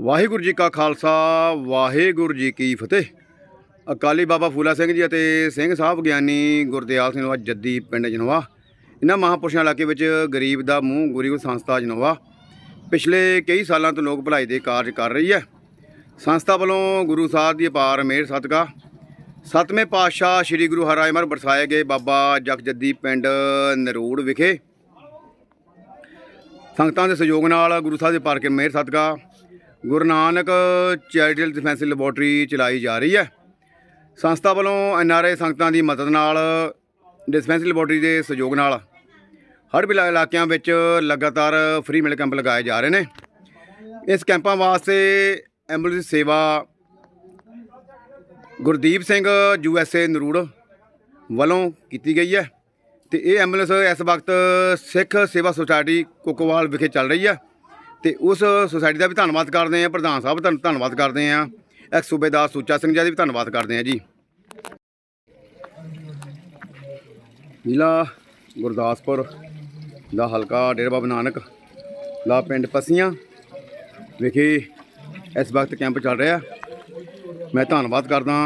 ਵਾਹਿਗੁਰੂ ਜੀ ਕਾ ਖਾਲਸਾ, ਵਾਹਿਗੁਰੂ ਜੀ ਕੀ ਫਤਿਹ। ਅਕਾਲੀ ਬਾਬਾ ਫੂਲਾ ਸਿੰਘ ਜੀ ਅਤੇ ਸਿੰਘ ਸਾਹਿਬ ਗਿਆਨੀ ਗੁਰਦਿਆਲ ਸਿੰਘ ਨਵਾ ਜੱਦੀ ਪਿੰਡ ਜਨਵਾ। ਇਹਨਾਂ ਮਹਾਂਪੁਰਸ਼ਾਂ ਇਲਾਕੇ ਵਿੱਚ ਗਰੀਬ ਦਾ ਮੂੰਹ ਗੁਰੂ ਸੰਸਥਾ ਜਨਵਾ। ਪਿਛਲੇ ਕਈ ਸਾਲਾਂ ਤੋਂ ਲੋਕ ਭਲਾਈ ਦੇ ਕਾਰਜ ਕਰ ਰਹੀ ਹੈ। ਸੰਸਥਾ ਵੱਲੋਂ ਗੁਰੂ ਸਾਹਿਬ ਦੀ ਅਪਾਰ ਮਿਹਰ ਸਦਕਾ ਸਤਵੇਂ ਪਾਤਸ਼ਾਹ ਸ੍ਰੀ ਗੁਰੂ ਹਰਿਮੰਦਰ ਬਰਸਾਏ ਗਏ ਬਾਬਾ ਜਗਜੱਦੀ ਪਿੰਡ ਨਰੂੜ ਵਿਖੇ। ਸੰਗਤਾਂ ਦੇ ਸਹਿਯੋਗ ਨਾਲ ਗੁਰੂ ਸਾਹਿਬ ਦੇ ਪਾਰਕ ਮਿਹਰ ਸਦਕਾ Guru Nanak charitable defence laboratory ਚਲਾਈ ਜਾ ਰਹੀ ਹੈ। ਸੰਸਥਾ ਵੱਲੋਂ ਐਨਆਰਆਈ ਸੰਗਤਾਂ ਦੀ ਮਦਦ ਨਾਲ ਡਿਸਪੈਂਸਰੀ ਲੈਬੋਰਟਰੀ ਦੇ ਸਹਿਯੋਗ ਨਾਲ ਹਰ ਬਿਲਾ ਇਲਾਕਿਆਂ ਵਿੱਚ ਲਗਾਤਾਰ ਫ੍ਰੀ ਮਿਲ ਕੈਂਪ ਲਗਾਏ ਜਾ ਰਹੇ ਨੇ। ਇਸ ਕੈਂਪਾਂ ਵਾਸਤੇ ਐਂਬੂਲੈਂਸ ਸੇਵਾ Gurdeep Singh U S A Narur ਵੱਲੋਂ ਕੀਤੀ ਗਈ ਹੈ ਤੇ ਇਹ ਐਂਬੂਲੈਂਸ ਇਸ ਵਕਤ ਸਿੱਖ ਸੇਵਾ ਸੁਸਾਇਟੀ ਕੁਕਵਾਲ ਵਿਖੇ ਚੱਲ ਰਹੀ ਹੈ। ਤੇ ਉਸ ਸੁਸਾਇਟੀ ਦਾ ਵੀ ਧੰਨਵਾਦ ਕਰਦੇ ਹਾਂ, ਪ੍ਰਧਾਨ ਸਾਹਿਬ ਦਾ ਧੰਨਵਾਦ ਕਰਦੇ ਹਾਂ, ਐਕਸ ਸੂਬੇਦਾਰ ਸੁੱਚਾ ਸਿੰਘ ਜੀ ਦਾ ਵੀ ਧੰਨਵਾਦ ਕਰਦੇ ਹਾਂ ਜੀ। ਜ਼ਿਲ੍ਹਾ ਗੁਰਦਾਸਪੁਰ ਦਾ ਹਲਕਾ ਡੇਰਾ ਬਾਬਾ ਨਾਨਕ ਦਾ ਪਿੰਡ ਪਸੀਆਂ ਵਿਖੇ ਇਸ ਵਕਤ ਕੈਂਪ ਚੱਲ ਰਿਹਾ। ਮੈਂ ਧੰਨਵਾਦ ਕਰਦਾ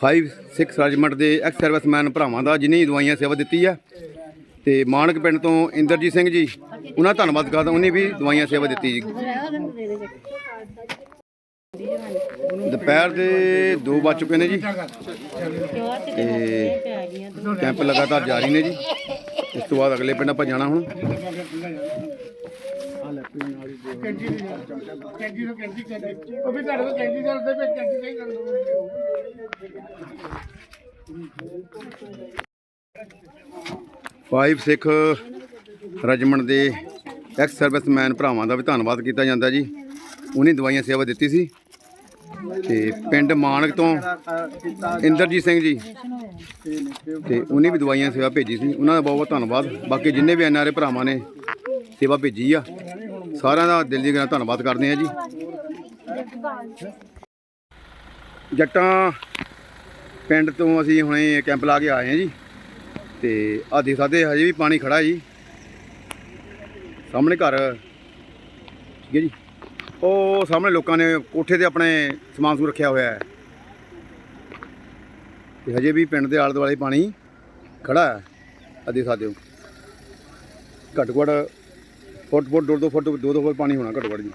5 6 ਰੈਜੀਮੈਂਟ ਦੇ ਐਕਸ ਸਰਵਿਸਮੈਨ ਭਰਾਵਾਂ ਦਾ, ਜਿਨ੍ਹਾਂ ਹੀ ਦਵਾਈਆਂ ਸੇਵਾ ਦਿੱਤੀ ਹੈ। ਤੇ ਮਾਨਕ ਪਿੰਡ ਤੋਂ ਇੰਦਰਜੀਤ ਸਿੰਘ ਜੀ, ਉਹਨਾਂ ਦਾ ਧੰਨਵਾਦ ਕਰਦਾ, ਉਹਨੇ ਵੀ ਦਵਾਈਆਂ ਸੇਵਾ ਦਿੱਤੀ ਜੀ। ਦੁਪਹਿਰ ਦੇ 2 ਵੱਜ ਚੁੱਕੇ ਨੇ ਜੀ, ਤੇ ਕੈਂਪ ਲਗਾਤਾਰ ਜਾਰੀ ਨੇ ਜੀ। ਇਸ ਤੋਂ ਬਾਅਦ ਅਗਲੇ ਪਿੰਡ ਆਪਾਂ ਜਾਣਾ ਹੁਣ। ਫਾਈਵ ਸਿੱਖ ਰੈਜੀਮੈਂਟ ਦੇ ਐਕਸ ਸਰਵਿਸਮੈਨ ਭਰਾਵਾਂ ਦਾ ਵੀ ਧੰਨਵਾਦ ਕੀਤਾ ਜਾਂਦਾ ਜੀ। ਉਹਨੇ ਦਵਾਈਆਂ ਸੇਵਾ ਦਿੱਤੀ ਸੀ। ਤੇ ਪਿੰਡ ਮਾਨਕ ਤੋਂ ਇੰਦਰਜੀਤ ਸਿੰਘ ਜੀ। ਤੇ ਉਹਨੇ ਵੀ ਦਵਾਈਆਂ ਸੇਵਾ ਭੇਜੀ ਸੀ। ਉਹਨਾਂ ਦਾ ਬਹੁਤ ਬਹੁਤ ਧੰਨਵਾਦ। ਬਾਕੀ ਜਿੰਨੇ ਵੀ ਐਨਆਰਏ ਭਰਾਵਾਂ ਨੇ ਸੇਵਾ ਭੇਜੀ ਆ, ਸਾਰਿਆਂ ਦਾ ਦਿਲ ਦੀ ਗੱਲ ਧੰਨਵਾਦ ਕਰਦੇ ਆ ਜੀ। ਜੱਟਾਂ ਪਿੰਡ ਤੋਂ ਅਸੀਂ ਹੁਣੇ ਕੈਂਪ ਲਾ ਕੇ ਆਏ ਆ ਜੀ। ਤੇ ਆ ਦੇਖ ਸਕਦੇ ਹਜੇ ਵੀ ਪਾਣੀ ਖੜਾ ਜੀ। ਸਾਹਮਣੇ ਘਰ। ਠੀਕ ਹੈ ਜੀ। ਉਹ ਸਾਹਮਣੇ ਲੋਕਾਂ ਨੇ ਕੋਠੇ ਤੇ ਆਪਣੇ ਸਮਾਨ ਸਮੂਨ ਰੱਖਿਆ ਹੋਇਆ ਹੈ। ਤੇ ਹਜੇ ਵੀ ਪਿੰਡ ਦੇ ਆਲੇ ਦੁਆਲੇ ਪਾਣੀ ਖੜਾ ਹੈ ਆ ਦੇਖ ਸਕਦੇ ਹੋ ਘੱਟ ਘੱਟ ਫੁੱਟ ਫੁੱਟ ਦੋ ਦੋ ਫੁੱਟ ਦੋ ਦੋ ਫੁੱਟ ਪਾਣੀ ਹੋਣਾ ਘੱਟ ਘੱਟ ਜੀ।